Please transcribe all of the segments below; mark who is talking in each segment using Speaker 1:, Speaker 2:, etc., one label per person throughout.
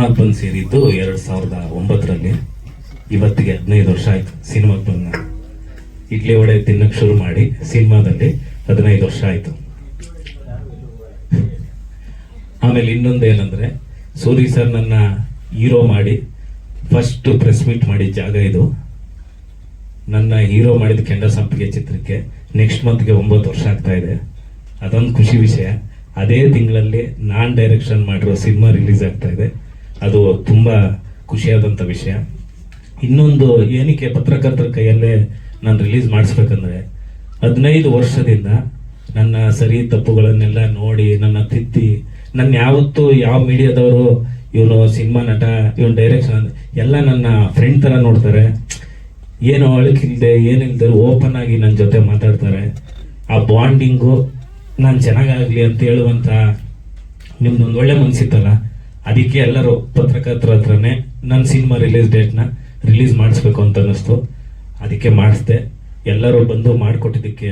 Speaker 1: ಸಿನಿಮಾಗೆ ಬಂದು ಸೇರಿದ್ದು ಎರಡ್ ಸಾವಿರದ ಒಂಬತ್ತರಲ್ಲಿ. ಇವತ್ತಿಗೆ ಹದಿನೈದು ವರ್ಷ ಆಯ್ತು ಸಿನಿಮಾಗೆ ಬಂದ ಇಡ್ಲಿ ಒಡೆ ತಿನ್ನಕ್ ಶುರು ಮಾಡಿ ಸಿನಿಮಾದಲ್ಲಿ ಹದಿನೈದು ವರ್ಷ ಆಯ್ತು. ಆಮೇಲೆ ಇನ್ನೊಂದು ಏನಂದ್ರೆ, ಸೂರಿ ಸರ್ ನನ್ನ ಹೀರೋ ಮಾಡಿ ಫಸ್ಟ್ ಪ್ರೆಸ್ ಮೀಟ್ ಮಾಡಿದ ಜಾಗ ಇದು. ನನ್ನ ಹೀರೋ ಮಾಡಿದ ಕೆಂಡ ಸಂಪಿಗೆ ಚಿತ್ರಕ್ಕೆ ನೆಕ್ಸ್ಟ್ ಮಂತ್ಗೆ ಒಂಬತ್ತು ವರ್ಷ ಆಗ್ತಾ ಇದೆ. ಅದೊಂದು ಖುಷಿ ವಿಷಯ. ಅದೇ ತಿಂಗಳಲ್ಲಿ ನಾನ್ ಡೈರೆಕ್ಷನ್ ಮಾಡಿರೋ ಸಿನಿಮಾ ರಿಲೀಸ್ ಆಗ್ತಾ ಇದೆ. ಅದು ತುಂಬಾ ಖುಷಿಯಾದಂಥ ವಿಷಯ. ಇನ್ನೊಂದು ಏನಕ್ಕೆ ಪತ್ರಕರ್ತರ ಕೈಯಲ್ಲೇ ನಾನು ರಿಲೀಸ್ ಮಾಡಿಸ್ಬೇಕಂದ್ರೆ, ಹದಿನೈದು ವರ್ಷದಿಂದ ನನ್ನ ಸರಿ ತಪ್ಪುಗಳನ್ನೆಲ್ಲ ನೋಡಿ, ನನ್ನ ತಿದ್ದಿ ನನ್ನ ಯಾವತ್ತೂ ಯಾವ ಮೀಡಿಯಾದವರು ಇವನು ಸಿನಿಮಾ ನಟ, ಇವನು ಡೈರೆಕ್ಷನ್ ಎಲ್ಲ ನನ್ನ ಫ್ರೆಂಡ್ ತರ ನೋಡ್ತಾರೆ. ಏನು ಅಳಕಿಲ್ದೆ ಏನಿಲ್ಲದೆ ಓಪನ್ ಆಗಿ ನನ್ನ ಜೊತೆ ಮಾತಾಡ್ತಾರೆ. ಆ ಬಾಂಡಿಂಗು ನಾನು ಚೆನ್ನಾಗಾಗಲಿ ಅಂತ ಹೇಳುವಂತ ನಿಮ್ದೊಂದು ಒಳ್ಳೆ ಮನ್ಸಿತ್ತಲ್ಲ? ಅದಕ್ಕೆ ಎಲ್ಲರೂ ಪತ್ರಕರ್ತರ ಹತ್ರನೇ ನನ್ನ ಸಿನಿಮಾ ರಿಲೀಸ್ ಡೇಟ್ನ ರಿಲೀಸ್ ಮಾಡಿಸ್ಬೇಕು ಅಂತ ಅನ್ನಿಸ್ತು. ಅದಕ್ಕೆ ಮಾಡಿಸ್ದೆ. ಎಲ್ಲರೂ ಬಂದು ಮಾಡಿಕೊಟ್ಟಿದ್ದಕ್ಕೆ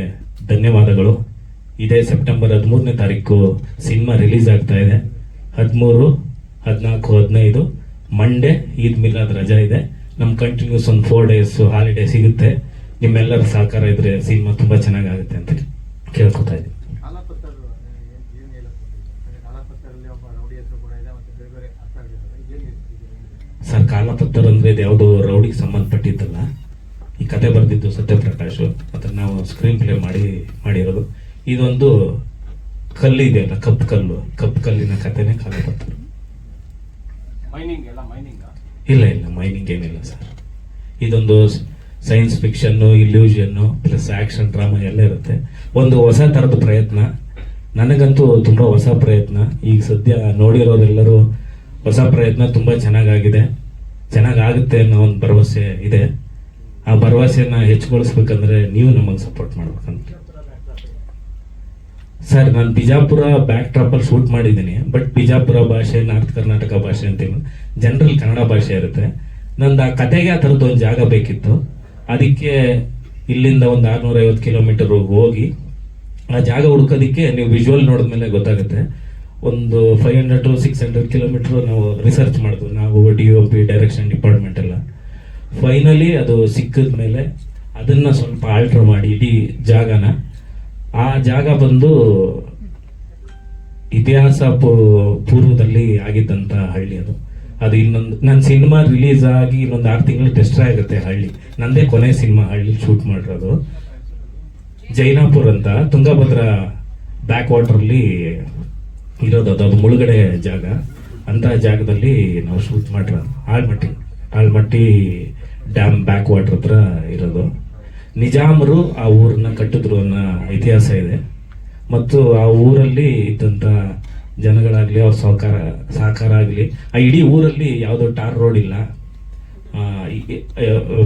Speaker 1: ಧನ್ಯವಾದಗಳು. ಇದೇ ಸೆಪ್ಟೆಂಬರ್ ಹದಿಮೂರನೇ ತಾರೀಕು ಸಿನಿಮಾ ರಿಲೀಸ್ ಆಗ್ತಾ ಇದೆ. ಹದಿಮೂರು, ಹದಿನಾಲ್ಕು, ಹದಿನೈದು. ಮಂಡೇ ಈದ್ ಮಿಲಾದ್ ರಜಾ ಇದೆ. ನಮ್ ಕಂಟಿನ್ಯೂಸ್ ಒಂದು ಫೋರ್ ಡೇಸ್ ಹಾಲಿಡೇ ಸಿಗುತ್ತೆ. ನಿಮ್ಮೆಲ್ಲರ ಸಹಕಾರ ಇದ್ರೆ ಸಿನಿಮಾ ತುಂಬಾ ಚೆನ್ನಾಗಾಗುತ್ತೆ ಅಂತ ಕೇಳ್ಕೊತಾ ಇದ್ದೀನಿ
Speaker 2: ಕಾಲಪತ್ತರು ಏನು ಹೇಳುತ್ತೆ ಕಾಲಪತ್ತರಲ್ಲಿ ಒಬ್ಬ ರೌಡಿ ಹೆಸರು ಕೂಡ ಇದೆ ಮತ್ತು ಬೇರೆ ಬೇರೆ ಅರ್ಥಗಳಿದ್ದಾವೆ ಏನು
Speaker 1: ಅಂದರೆ ಇದು ಯಾವುದೋ ರೌಡಿಗೆ ಸಂಬಂಧಪಟ್ಟಿದ್ದಲ್ಲ ಈ ಕತೆ ಬರೆದಿದ್ದು ಸತ್ಯಪ್ರಕಾಶ್ ಅದನ್ನ ನಾವು ಸ್ಕ್ರೀನ್ ಪ್ಲೇ ಮಾಡಿ ಮಾಡಿರೋದು. ಇದೊಂದು ಕಲ್ಲು ಇದೆಯಲ್ಲ ಕಪ್ಪು ಕಲ್ಲು. ಕಪ್ಪು ಕಲ್ಲಿನ ಕಥೆನೇ
Speaker 2: ಮೈನಿಂಗ್
Speaker 1: ಇಲ್ಲ ಇಲ್ಲ ಮೈನಿಂಗ್ ಏನಿಲ್ಲ ಸರ್. ಇದೊಂದು science fiction illusion plus action drama ಎಲ್ಲ ಇರುತ್ತೆ. ಒಂದು ಹೊಸ ಥರದ ಪ್ರಯತ್ನ. ನನಗಂತೂ ತುಂಬ ಹೊಸ ಪ್ರಯತ್ನ. ಈಗ ಸದ್ಯ ನೋಡಿರೋರೆಲ್ಲರೂ ಹೊಸ ಪ್ರಯತ್ನ ತುಂಬ ಚೆನ್ನಾಗಾಗಿದೆ. ಚೆನ್ನಾಗಾಗುತ್ತೆ ಅನ್ನೋ ಒಂದು ಭರವಸೆ ಇದೆ. ಆ ಭರವಸೆಯನ್ನು ಹೆಚ್ಚುಗೊಳಿಸ್ಬೇಕಂದ್ರೆ ನೀವು ನಮಗೆ ಸಪೋರ್ಟ್ ಮಾಡ್ಬೇಕಂತ. ಸರ್, ನಾನು ಬಿಜಾಪುರ ಬ್ಯಾಕ್ ಡ್ರಾಪ್ ಅಲ್ಲಿ ಶೂಟ್ ಮಾಡಿದ್ದೀನಿ ಬಟ್ ಬಿಜಾಪುರ ಭಾಷೆ ನಾರ್ತ್ ಕರ್ನಾಟಕ ಭಾಷೆ ಅಂತ ಜನರಲ್ ಕನ್ನಡ ಭಾಷೆ ಇರುತ್ತೆ. ನಂದು ಆ ಕತೆಗೆ ಆ ಥರದ್ದು ಒಂದು ಜಾಗ ಬೇಕಿತ್ತು. ಅದಕ್ಕೆ ಇಲ್ಲಿಂದ ಒಂದು ಆರ್ನೂರ ಐವತ್ತು ಕಿಲೋಮೀಟರ್ ಹೋಗಿ ಆ ಜಾಗ ಹುಡ್ಕೋದಿಕ್ಕೆ ನೀವು ವಿಜುವಲ್ ನೋಡಿದ್ಮೇಲೆ ಗೊತ್ತಾಗುತ್ತೆ. ಒಂದು five hundred to six hundred kilometre ನಾವು ರಿಸರ್ಚ್ ಮಾಡಿದ್ವಿ ನಾವು D O P direction department ಎಲ್ಲ. ಫೈನಲಿ ಅದು ಸಿಕ್ಕಿದ ಮೇಲೆ ಅದನ್ನ ಸ್ವಲ್ಪ ಆಲ್ಟರ್ ಮಾಡಿ ಇಡೀ ಜಾಗನ. ಆ ಜಾಗ ಬಂದು ಇತಿಹಾಸ ಪೂರ್ವದಲ್ಲಿ ಆಗಿದ್ದಂತ ಹಳ್ಳಿ ಅದು. ಅದು ಇನ್ನೊಂದು ನನ್ನ ಸಿನಿಮಾ ರಿಲೀಸ್ ಆಗಿ ಇನ್ನೊಂದು ಆರು ತಿಂಗಳು ಟೆಸ್ಟ್ ಆಗುತ್ತೆ ಹಳ್ಳಿ. ನಂದೇ ಕೊನೆ ಸಿನಿಮಾ ಹಳ್ಳಿ ಶೂಟ್ ಮಾಡಿರೋದು. ಜೈನಾಪುರ್ ಅಂತ ತುಂಗಭದ್ರ ಬ್ಯಾಕ್ ವಾಟರ್ಲಿ ಇರೋದು ಅದು ಅದು ಮುಳುಗಡೆ ಜಾಗ. ಅಂತ ಜಾಗದಲ್ಲಿ ನಾವು ಶೂಟ್ ಮಾಡಿರೋ, Almatti Almatti dam back water ಹತ್ರ ಇರೋದು. ನಿಜಾಮರು ಆ ಊರನ್ನ ಕಟ್ಟಿದ್ರು ಅನ್ನೋ ಇತಿಹಾಸ ಇದೆ. ಮತ್ತು ಆ ಊರಲ್ಲಿ ಇದ್ದಂತ ಜನಗಳಾಗ್ಲಿ, ಅವ್ರ ಸಹಕಾರ ಸಹಕಾರ ಆಗಲಿ, ಆ ಇಡೀ ಊರಲ್ಲಿ ಯಾವುದೋ ಟಾರ್ ರೋಡ್ ಇಲ್ಲ.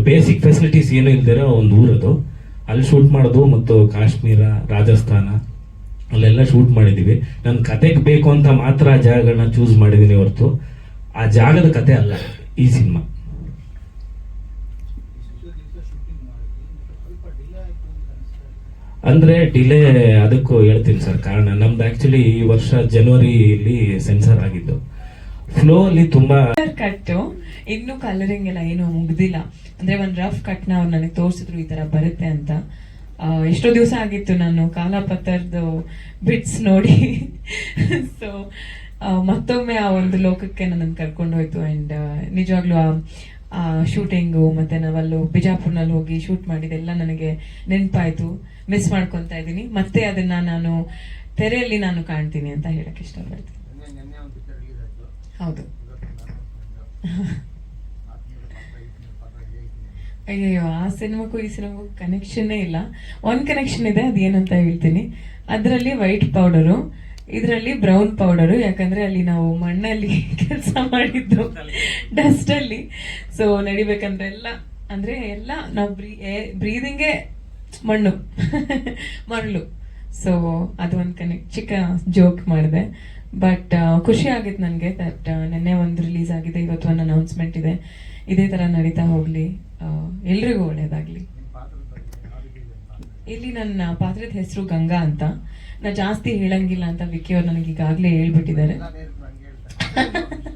Speaker 1: ಬೇಸಿಕ್ ಫೆಸಿಲಿಟೀಸ್ ಏನೂ ಇಲ್ದಿರೋ ಒಂದು ಊರದು. ಅಲ್ಲಿ ಶೂಟ್ ಮಾಡೋದು ಮತ್ತು ಕಾಶ್ಮೀರ, ರಾಜಸ್ಥಾನ ಅಲ್ಲೆಲ್ಲ ಶೂಟ್ ಮಾಡಿದ್ದೀವಿ ನನ್ನ ಕತೆಗೆ ಬೇಕು ಅಂತ ಮಾತ್ರ ಆ ಜಾಗಗಳನ್ನ ಚೂಸ್ ಮಾಡಿದ್ದೀನಿ ಹೊರತು. ಆ ಜಾಗದ ಕತೆ ಅಲ್ಲ, ಈ ಸಿನಿಮಾ. ಅಂದ್ರೆ ಡಿಲೇ ಅದಕ್ಕೂ ಹೇಳ್ತೀನಿ ಸರ್, ಕಾರಣ ನಮ್ದು ಆಕ್ಚುಲಿ ಈ ವರ್ಷ ಜನವರಿಲಿ ಸೆನ್ಸರ್ ಆಗಿದ್ದು. ಫ್ಲೋ ಅಲ್ಲಿ ತುಂಬಾ
Speaker 3: ಕಟ್ ಇನ್ನು ಕಲರಿಂಗ್ ಎಲ್ಲ ಏನು ಮುಗ್ದಿಲ್ಲ. ಅಂದ್ರೆ ಒಂದ್ ರಫ್ ಕಟ್ನ ಅವ್ರು ನನಗೆ ತೋರಿಸಿದ್ರು ಈ ತರ ಬರುತ್ತೆ ಅಂತ. ಎಷ್ಟೋ ದಿವಸ ಆಗಿತ್ತು ನಾನು ಕಾಲಪತ್ರದ್ದು ಬಿಟ್ಸ್ ನೋಡಿ. ಸೊ ಮತ್ತೊಮ್ಮೆ ಆ ಒಂದು ಲೋಕಕ್ಕೆ ನನ್ನನ್ನು ಕರ್ಕೊಂಡು ಹೋಯ್ತು ಅಂಡ್ ನಿಜವಾಗ್ಲೂ ಆ ಶೂಟಿಂಗು ಮತ್ತೆ ನಾವಲ್ಲೂ ಬಿಜಾಪುರ್ನಲ್ಲಿ ಹೋಗಿ ಶೂಟ್ ಮಾಡಿದೆಲ್ಲ ನನಗೆ ನೆನಪಾಯಿತು. ಮಿಸ್ ಮಾಡ್ಕೊತಾ ಇದ್ದೀನಿ. ಮತ್ತೆ ಅದನ್ನ ನಾನು ತೆರೆಯಲ್ಲಿ ನಾನು ಕಾಣ್ತೀನಿ ಅಂತ ಹೇಳಕ್ಕೆ ಇಷ್ಟಪಡ್ತೀನಿ. ಹೌದು. ಅಯ್ಯಯ್ಯೋ ಆ ಸಿನಿಮಾಕ್ಕೂ ಈ ಸಿನಿಮಾಗೂ ಕನೆಕ್ಷನ್ನೇ ಇಲ್ಲ. ಒಂದು ಕನೆಕ್ಷನ್ ಇದೆ ಅದೇನಂತ ಹೇಳ್ತೀನಿ. ಅದರಲ್ಲಿ ವೈಟ್ ಪೌಡರು ಇದರಲ್ಲಿ ಬ್ರೌನ್ ಪೌಡರು ಯಾಕಂದ್ರೆ ಅಲ್ಲಿ ನಾವು ಮಣ್ಣಲ್ಲಿ ಕೆಲಸ ಮಾಡಿದ್ದು ಡಸ್ಟ್ ಅಲ್ಲಿ ಸೊ ನಡಿಬೇಕಂದ್ರೆ ಎಲ್ಲ ಅಂದ್ರೆ ಎಲ್ಲ ನಾವು ಬ್ರೀ ಬ್ರೀದಿಂಗೇ ಮಣ್ಣು. ಮರಳು. ಸೊ ಅದು ಒಂದು ಕನೆಕ್ಟ್ ಚಿಕ್ಕ ಜೋಕ್ ಮಾಡಿದೆ. ಬಟ್ ಖುಷಿ ಆಗಿತ್ತು ನನಗೆ ದಟ್ ನಿನ್ನೆ ಒಂದು ರಿಲೀಸ್ ಆಗಿದೆ ಇವತ್ತು ಒಂದು ಅನೌನ್ಸ್ಮೆಂಟ್ ಇದೆ. ಇದೇ ತರ ನಡೀತಾ ಹೋಗ್ಲಿ. ಎಲ್ರಿಗೂ ಒಳ್ಳೇದಾಗ್ಲಿ. ಇಲ್ಲಿ ನನ್ನ ಪಾತ್ರದ ಹೆಸರು ಗಂಗಾ ಅಂತ. ನಾ ಜಾಸ್ತಿ ಹೇಳಂಗಿಲ್ಲ ಅಂತ ವಿಕಿ ಅವ್ರು ನನಗೆ ಈಗಾಗಲೇ ಹೇಳ್ಬಿಟ್ಟಿದ್ದಾರೆ.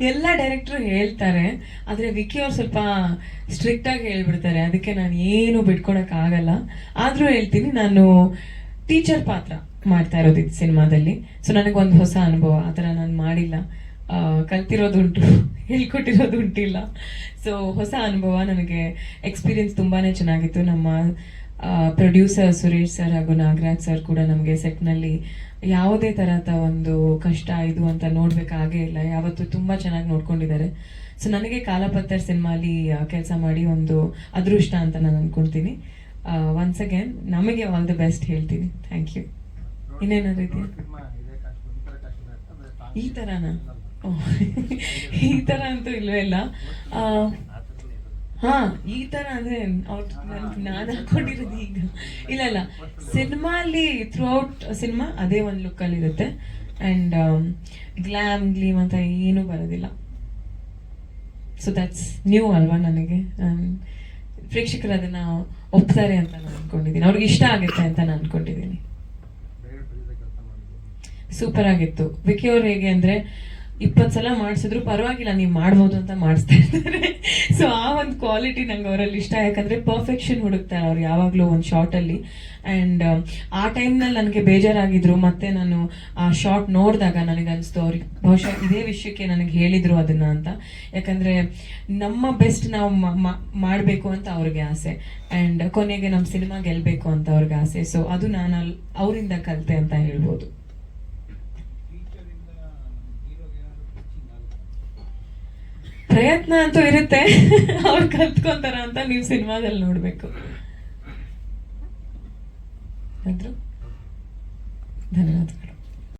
Speaker 2: ಎಲ್ಲ
Speaker 3: ಡೈರೆಕ್ಟರ್ ಹೇಳ್ತಾರೆ, ಆದ್ರೆ ವಿಕಿ ಅವ್ರು ಸ್ವಲ್ಪ ಸ್ಟ್ರಿಕ್ಟ್ ಆಗಿ ಹೇಳ್ಬಿಡ್ತಾರೆ. ಅದಕ್ಕೆ ನಾನು ಏನು ಆಗಲ್ಲ. ಆದ್ರೂ ಹೇಳ್ತೀನಿ, ನಾನು ಟೀಚರ್ ಪಾತ್ರ ಮಾಡ್ತಾ ಇರೋದು ಇದು ಸಿನಿಮಾದಲ್ಲಿ. ಸೊ ನನಗೊಂದು ಹೊಸ ಅನುಭವ, ಆ ಥರ ನಾನು ಮಾಡಿಲ್ಲ. ಕಲ್ತಿರೋದುಂಟು, ಹೇಳ್ಕೊಟ್ಟಿರೋದುಂಟಿಲ್ಲ. ಸೊ ಹೊಸ ಅನುಭವ ನನಗೆ ಎಕ್ಸ್ಪೀರಿಯನ್ಸ್ ತುಂಬಾ ಚೆನ್ನಾಗಿತ್ತು. ನಮ್ಮ ಪ್ರೊಡ್ಯೂಸರ್ ಸುರೇಶ್ ಸರ್ ಹಾಗೂ ನಾಗರಾಜ್ ಸರ್ ಕೂಡ ನಮಗೆ ಸೆಟ್ನಲ್ಲಿ ಯಾವುದೇ ತರಹದ ಒಂದು ಕಷ್ಟ ಇದು ಅಂತ ನೋಡಬೇಕಾಗೇ ಇಲ್ಲ. ಯಾವತ್ತು ತುಂಬ ಚೆನ್ನಾಗಿ ನೋಡ್ಕೊಂಡಿದ್ದಾರೆ. ಸೊ ನನಗೆ ಕಾಲಪತ್ತರ್ ಸಿನಿಮಾಲಿ ಕೆಲಸ ಮಾಡಿ ಒಂದು ಅದೃಷ್ಟ ಅಂತ ನಾನು ಅನ್ಕೊಂತೀನಿ. ಒನ್ಸ್ ಅಗೇನ್ ನಮಗೆ ಆಲ್ ದ ಬೆಸ್ಟ್ ಹೇಳ್ತೀನಿ. ಥ್ಯಾಂಕ್ ಯು ಇನ್ನೇನಾದ್ರು ಇದೆಯಾ?
Speaker 2: ಈ ಕಾಸ್ಟ್
Speaker 3: ಈ ಥರ ಅಂತೂ ಇಲ್ವೇ ಇಲ್ಲ. ಆ, ಹಾ ಈ ತರ ಅಂದ್ರೆ ಅವ್ರು ನಾನು ಹಾಕೊಂಡಿರೋದು ಈಗ. ಇಲ್ಲ ಇಲ್ಲ. ಸಿನಿಮಾ ಅಲ್ಲಿ ಥ್ರೂ ಔಟ್ ಸಿನಿಮಾ ಅದೇ ಒಂದು ಲುಕ್ ಅಲ್ಲಿ ಇರುತ್ತೆ. ಅಂಡ್ ಗ್ಲಾಮ್ ಗ್ಲೀಮ್ ಅಂತ ಏನೂ ಬರೋದಿಲ್ಲ. ಸೊ ದಟ್ಸ್ ನ್ಯೂ ಅಲ್ವಾ ನನಗೆ? ನಾನ್ ಪ್ರೇಕ್ಷಕರು ಅದನ್ನ ಒಪ್ತಾರೆ ಅಂತ ನಾನು ಅನ್ಕೊಂಡಿದ್ದೀನಿ. ಅವ್ರಿಗೆ ಇಷ್ಟ ಆಗುತ್ತೆ ಅಂತ ನಾನು ಅನ್ಕೊಂಡಿದ್ದೀನಿ. ಸೂಪರ್ ಆಗಿತ್ತು. ವಿಕಿ ಅವ್ರು ಹೇಗೆ ಅಂದ್ರೆ ಇಪ್ಪತ್ತು ಸಲ ಮಾಡಿಸಿದ್ರು ಪರವಾಗಿಲ್ಲ, ನೀವು ಮಾಡ್ಬೋದು ಅಂತ ಮಾಡಿಸ್ತಾ ಇರ್ತಾರೆ ಸೊ ಆ ಒಂದು ಕ್ವಾಲಿಟಿ ನಂಗೆ ಅವರಲ್ಲಿ ಇಷ್ಟ. ಯಾಕಂದ್ರೆ ಪರ್ಫೆಕ್ಷನ್ ಹುಡುಕ್ತಾರೆ ಅವ್ರು ಯಾವಾಗಲೂ ಒಂದು ಶಾರ್ಟಲ್ಲಿ ಆ್ಯಂಡ್ ಆ ಟೈಮ್ನಲ್ಲಿ ನನಗೆ ಬೇಜಾರಾಗಿದ್ರು. ಮತ್ತೆ ನಾನು ಆ ಶಾರ್ಟ್ ನೋಡಿದಾಗ ನನಗೆ ಅನಿಸ್ತು ಅವ್ರಿಗೆ ಬಹುಶಃ ಇದೇ ವಿಷಯಕ್ಕೆ ನನಗೆ ಹೇಳಿದ್ರು ಅದನ್ನ ಅಂತ. ಯಾಕಂದ್ರೆ ನಮ್ಮ ಬೆಸ್ಟ್ ನಾವು ಮಾಡಬೇಕು ಅಂತ ಅವ್ರಿಗೆ ಆಸೆ. ಆ್ಯಂಡ್ ಕೊನೆಗೆ ನಮ್ಮ ಸಿನಿಮಾ ಗೆಲ್ಲಬೇಕು ಅಂತ ಅವ್ರಿಗೆ ಆಸೆ. ಸೊ ಅದು ನಾನು ಅವರಿಂದ ಕಲಿತೆ ಅಂತ ಹೇಳ್ಬೋದು. ಪ್ರಯತ್ನ ಅಂತೂ ಇರುತ್ತೆ. ಅವ್ರು ಕಲ್ತ್ಕೊಂತಾರ ಅಂತ ನೀವು ಸಿನಿಮಾದಲ್ಲಿ ನೋಡಬೇಕು.